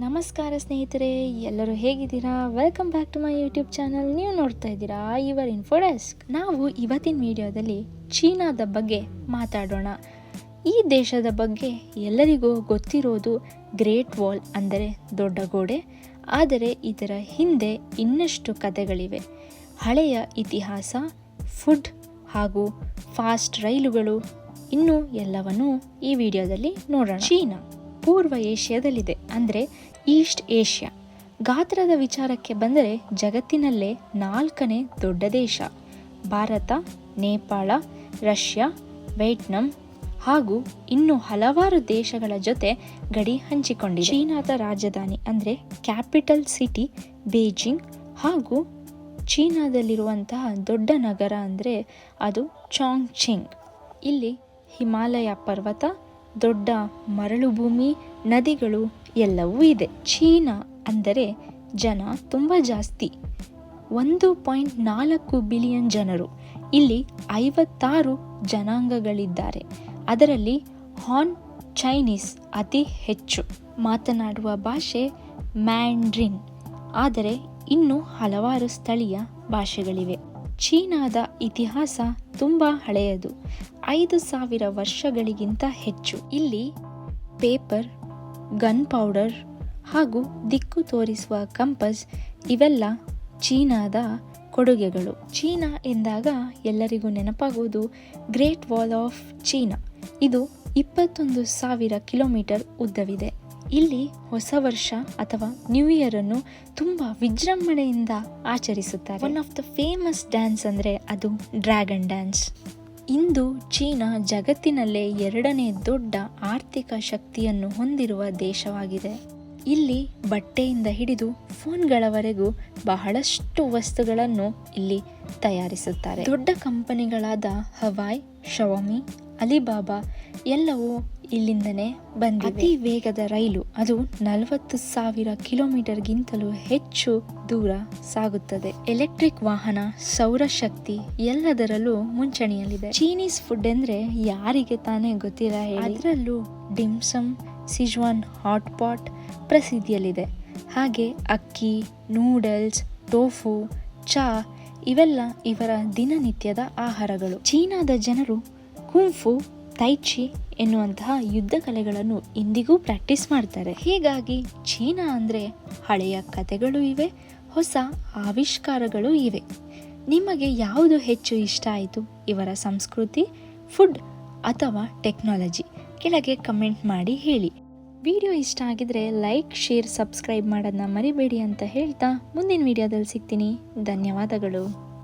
ನಮಸ್ಕಾರ ಸ್ನೇಹಿತರೆ, ಎಲ್ಲರೂ ಹೇಗಿದ್ದೀರಾ? Welcome back to my YouTube channel ನೀವು ನೋಡ್ತಾ ಇದ್ದೀರಾ ಇವರ್ ಇನ್ಫೋ ಡೆಸ್ಕ್ ನಾವು ಇವತ್ತಿನ ವಿಡಿಯೋದಲ್ಲಿ ಚೀನಾದ ಬಗ್ಗೆ ಮಾತಾಡೋಣ. ಈ ದೇಶದ ಬಗ್ಗೆ ಎಲ್ಲರಿಗೂ ಗೊತ್ತಿರೋದು ಗ್ರೇಟ್ ವಾಲ್ ಅಂದರೆ ದೊಡ್ಡ ಗೋಡೆ. ಆದರೆ ಇದರ ಹಿಂದೆ ಇನ್ನಷ್ಟು ಕಥೆಗಳಿವೆ. ಹಳೆಯ ಇತಿಹಾಸ ಫುಡ್ ಹಾಗೂ ಫಾಸ್ಟ್ ರೈಲುಗಳು, ಇನ್ನು ಎಲ್ಲವನ್ನೂ ಈ ವಿಡಿಯೋದಲ್ಲಿ ನೋಡೋಣ. ಚೀನಾ. ಪೂರ್ವ ಏಷ್ಯಾದಲ್ಲಿದೆ, ಅಂದರೆ ಈಸ್ಟ್ ಏಷ್ಯಾ. ಗಾತ್ರದ ವಿಚಾರಕ್ಕೆ ಬಂದರೆ ಜಗತ್ತಿನಲ್ಲೇ ನಾಲ್ಕನೇ ದೊಡ್ಡ ದೇಶ. ಭಾರತ, ನೇಪಾಳ, ರಷ್ಯಾ, ವಿಯೆಟ್ನಾಂ ಹಾಗೂ ಇನ್ನು ಹಲವಾರು ದೇಶಗಳ ಜೊತೆ ಗಡಿ ಹಂಚಿಕೊಂಡಿದೆ. ಚೀನಾದ ರಾಜಧಾನಿ, ಅಂದರೆ ಕ್ಯಾಪಿಟಲ್ ಸಿಟಿ, ಬೀಜಿಂಗ್ ಹಾಗೂ ಚೀನಾದಲ್ಲಿರುವಂತಹ ದೊಡ್ಡ ನಗರ, ಅಂದರೆ ಅದು ಚಾಂಗ್ಚಿಂಗ್. ಇಲ್ಲಿ ಹಿಮಾಲಯ ಪರ್ವತ ದೊಡ್ಡ ಮರಳು ಭೂಮಿ, ನದಿಗಳು ಎಲ್ಲವೂ ಇದೆ. ಚೀನಾ ಅಂದರೆ ಜನ ತುಂಬ ಜಾಸ್ತಿ. ಒಂದು ಪಾಯಿಂಟ್ ನಾಲ್ಕು ಬಿಲಿಯನ್ ಜನರು. ಇಲ್ಲಿ ಐವತ್ತಾರು ಜನಾಂಗಗಳಿದ್ದಾರೆ. ಅದರಲ್ಲಿ ಹಾನ್ ಚೈನೀಸ್ ಅತಿ ಹೆಚ್ಚು. ಮಾತನಾಡುವ ಭಾಷೆ ಮ್ಯಾಂಡ್ರಿನ್. ಆದರೆ ಇನ್ನೂ ಹಲವಾರು ಸ್ಥಳೀಯ ಭಾಷೆಗಳಿವೆ. ಚೀನಾದ ಇತಿಹಾಸ ತುಂಬ ಹಳೆಯದು. ಐದು ಸಾವಿರ ವರ್ಷಗಳಿಗಿಂತ ಹೆಚ್ಚು. ಇಲ್ಲಿ ಪೇಪರ್, ಗನ್ ಪೌಡರ್ ಹಾಗೂ ದಿಕ್ಕು ತೋರಿಸುವ ಕಂಪಸ್ ಇವೆಲ್ಲ ಚೀನಾದ ಕೊಡುಗೆಗಳು. ಚೀನಾ ಎಂದಾಗ ಎಲ್ಲರಿಗೂ ನೆನಪಾಗುವುದು ಗ್ರೇಟ್ ವಾಲ್ ಆಫ್ ಚೀನಾ. ಇದು ಇಪ್ಪತ್ತೊಂದು ಸಾವಿರ ಕಿಲೋಮೀಟರ್ ಉದ್ದವಿದೆ. ಇಲ್ಲಿ ಹೊಸ ವರ್ಷ ಅಥವಾ ನ್ಯೂ ಇಯರ್ ಅನ್ನು ತುಂಬಾ ವಿಜೃಂಭಣೆಯಿಂದ ಆಚರಿಸುತ್ತಾರೆ. One of the famous dance ಅಂದ್ರೆ ಅದು ಡ್ರ್ಯಾಗನ್ ಡ್ಯಾನ್ಸ್ ಇಂದು ಚೀನಾ ಜಗತ್ತಿನಲ್ಲೇ ಎರಡನೇ ದೊಡ್ಡ ಆರ್ಥಿಕ ಶಕ್ತಿಯನ್ನು ಹೊಂದಿರುವ ದೇಶವಾಗಿದೆ. ಇಲ್ಲಿ ಬಟ್ಟೆಯಿಂದ ಹಿಡಿದು ಫೋನ್ಗಳವರೆಗೂ ಬಹಳಷ್ಟು ವಸ್ತುಗಳನ್ನು ಇಲ್ಲಿ ತಯಾರಿಸುತ್ತಾರೆ. ದೊಡ್ಡ ಕಂಪನಿಗಳಾದ ಹವಾಯ್ ಶವಾಮಿ ಅಲಿಬಾಬಾ ಎಲ್ಲವೂ ಇಲ್ಲಿಂದನೇ ಬಂದಿದೆ. ಅತಿ ವೇಗದ ರೈಲು, ಅದು ನಲವತ್ತು ಸಾವಿರ ಕಿಲೋಮೀಟರ್ಗಿಂತಲೂ ಹೆಚ್ಚು ದೂರ ಸಾಗುತ್ತದೆ. ಎಲೆಕ್ಟ್ರಿಕ್ ವಾಹನ, ಸೌರಶಕ್ತಿ ಎಲ್ಲದರಲ್ಲೂ ಮುಂಚಣಿಯಲ್ಲಿದೆ. ಚೀನೀಸ್ ಫುಡ್ ಅಂದ್ರೆ ಯಾರಿಗೆ ತಾನೇ ಗೊತ್ತಿಲ್ಲ ಅದರಲ್ಲೂ ಡಿಮ್ಸಮ್, ಸಿಜ್ವಾನ್ ಹಾಟ್ ಪಾಟ್ ಪ್ರಸಿದ್ಧಿಯಲ್ಲಿದೆ. ಹಾಗೆ ಅಕ್ಕಿ, ನೂಡಲ್ಸ್, ಟೋಫು, ಚಾ ಇವೆಲ್ಲ ಇವರ ದಿನನಿತ್ಯದ ಆಹಾರಗಳು. ಚೀನಾದ ಜನರು ಕುಂಫು ತೈಚಿ ಎನ್ನುವಂತಹ ಯುದ್ಧ ಕಲೆಗಳನ್ನು ಇಂದಿಗೂ ಪ್ರಾಕ್ಟೀಸ್ ಮಾಡ್ತಾರೆ. ಹೀಗಾಗಿ ಚೀನಾ ಅಂದರೆ ಹಳೆಯ ಕಥೆಗಳು ಇವೆ, ಹೊಸ ಆವಿಷ್ಕಾರಗಳು ಇವೆ. ನಿಮಗೆ ಯಾವುದು ಹೆಚ್ಚು ಇಷ್ಟ ಆಯಿತು? ಇವರ ಸಂಸ್ಕೃತಿ ಫುಡ್ ಅಥವಾ ಟೆಕ್ನಾಲಜಿ ಕೆಳಗೆ ಕಮೆಂಟ್ ಮಾಡಿ ಹೇಳಿ. ವಿಡಿಯೋ ಇಷ್ಟ ಆಗಿದ್ರೆ ಲೈಕ್ ಶೇರ್ ಸಬ್ಸ್ಕ್ರೈಬ್ ಮಾಡೋದನ್ನ ಮರಿಬೇಡಿ ಅಂತ ಹೇಳ್ತಾ ಮುಂದಿನ ವಿಡಿಯೋದಲ್ಲಿ ಸಿಗ್ತೀನಿ. ಧನ್ಯವಾದಗಳು.